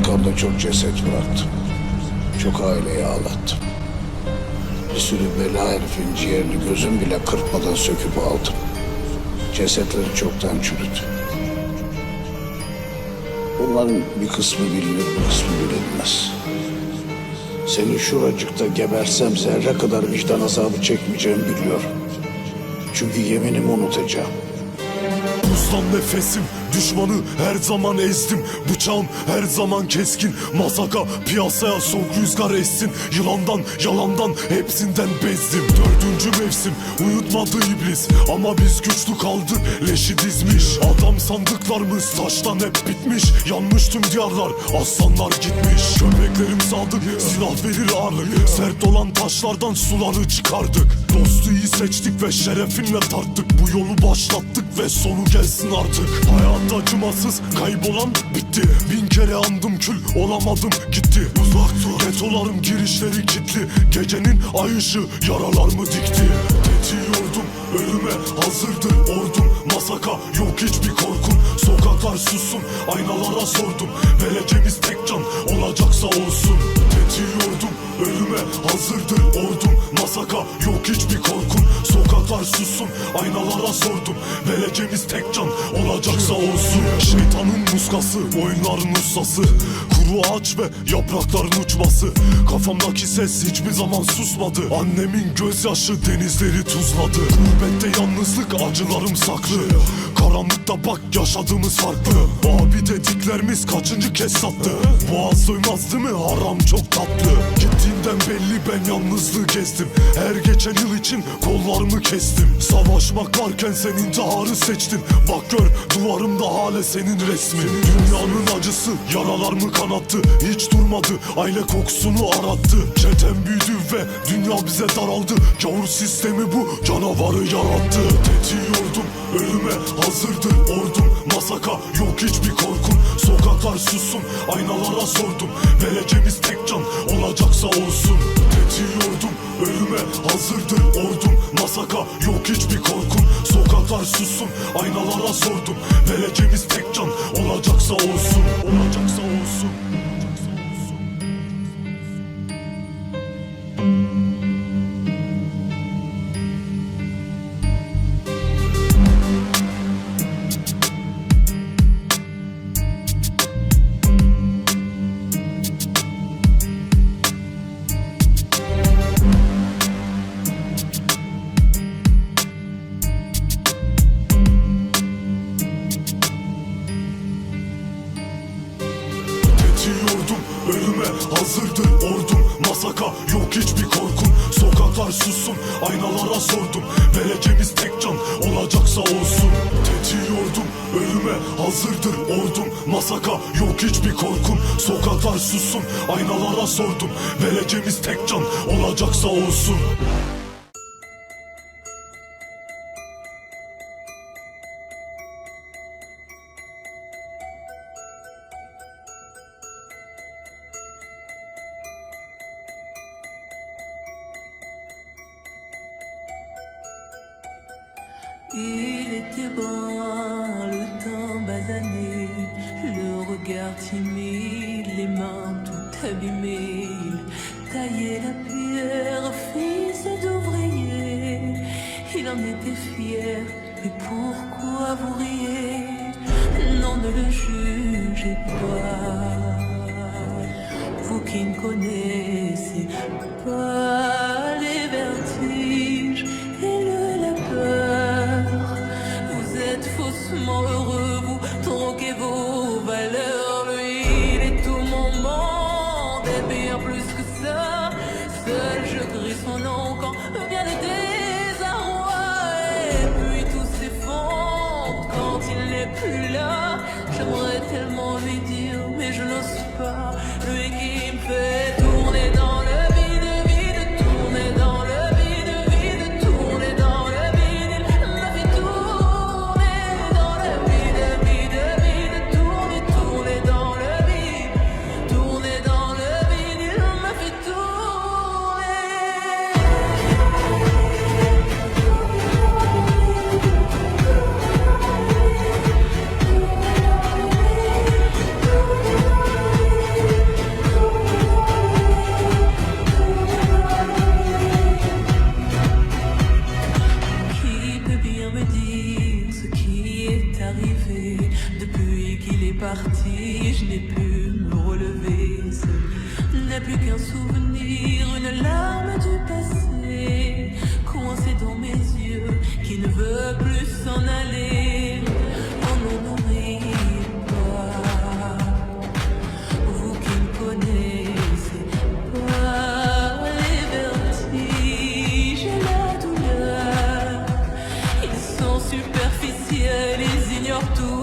Arkamda çok ceset bıraktım. Çok aileyi ağlattım. Bir sürü bela herifin ciğerini gözüm bile kırpmadan söküp aldım. Cesetleri çoktan çürüdü. Bunların bir kısmı bilinir, bir kısmı bilinmez. Seni şuracıkta gebersem zerre kadar vicdan azabı çekmeyeceğimi biliyorum. Çünkü yeminimi unutacağım. Buzdan nefesim Düşmanı her zaman ezdim. Bıçağım her zaman keskin. Masaka piyasaya soğuk rüzgar essin. Yılandan yalandan hepsinden bezdim. Dördüncü mevsim uyutmadı iblis. Ama biz güçlü kaldık leşi dizmiş. Adam sandıklarımız taştan hep bitmiş. Yanmış tüm diyarlar aslanlar gitmiş. Köpeklerim sadık silah verir ağırlık. Sert olan taşlardan suları çıkardık. Dostu iyi seçtik ve şerefinle tarttık. Bu yolu başlattık ve sonu gelsin artık. Hayat acımasız kaybolan bitti. Bin kere andım kül olamadım gitti. Uzak dur. Getolarım girişleri kilitli. Gecenin ay ışığı yaralarımı dikti? Tetiği yordum ölüme hazırdır ordum. Masaka yok hiçbir korkum. Sokaklar sussun aynalara sordum. Vereceğimiz tek can olacaksa olsun. Tetiği yordum ölüme hazırdır ordum. Masaka yok hiçbir korkum. Sokaklar sussun aynalara sordum. Vereceğimiz tek can olacaksa olsun. Şeytanın muskası oyunların ustası Kuru ağaç ve yaprakların uçması. Kafamdaki ses hiçbir zaman susmadı. Annemin gözyaşı denizleri tuzladı. Gurbette yalnızlık acılarım saklı. Karanlıkta bak yaşadığımız farklı. Abi dediklerimiz kaçıncı kez sattı? Boğaz doymaz değil mi? Haram çok tatlı. Gittiğinden belli ben yalnızlığı gezdim Her geçen yıl için kollarımı kestim. Savaşmak varken sen intiharı seçtin. Bak gör duvarımda hala senin resmin. Dünyanın acısı yaralarımı kanattı Hiç durmadı aile kokusunu arattı. Çetem büyüdü ve dünya bize daraldı. Gavur sistemi bu canavarı yarattı. Tetiği yordum ölüme hazırdır ordum. Masaka yok hiçbir korkum Sokaklar sussun aynalara sordum Vereceğimiz tek can olacaksa olsun. Tetiği yordum ölüme hazırdır ordum. Masaka yok hiçbir korkum Sokaklar sussun aynalara sordum Vereceğimiz tek can olacaksa olsun. Olacaksa olsun yordum ölüme hazırdır ordum. Masaka yok hiçbir korkum. Sokaklar sussun aynalara sordum. Vereceğimiz tek can olacaksa olsun. Tetiği yordum ölüme hazırdır ordum. Masaka yok hiçbir korkum. Sokaklar sussun aynalara sordum. Vereceğimiz tek can olacaksa olsun Il était bon le temps basané, le regard timide, les mains tout abîmées. Il taillait la pierre, fils d'ouvrier. Il en était fier, mais pourquoi vous riez? Non, ne le J'aimerais tellement lui dire, mais je n'ose pas. Lui qui me fait tourner Depuis qu'il est parti, je n'ai pu me relever. Ce n'est plus qu'un souvenir, une larme du passé. tú.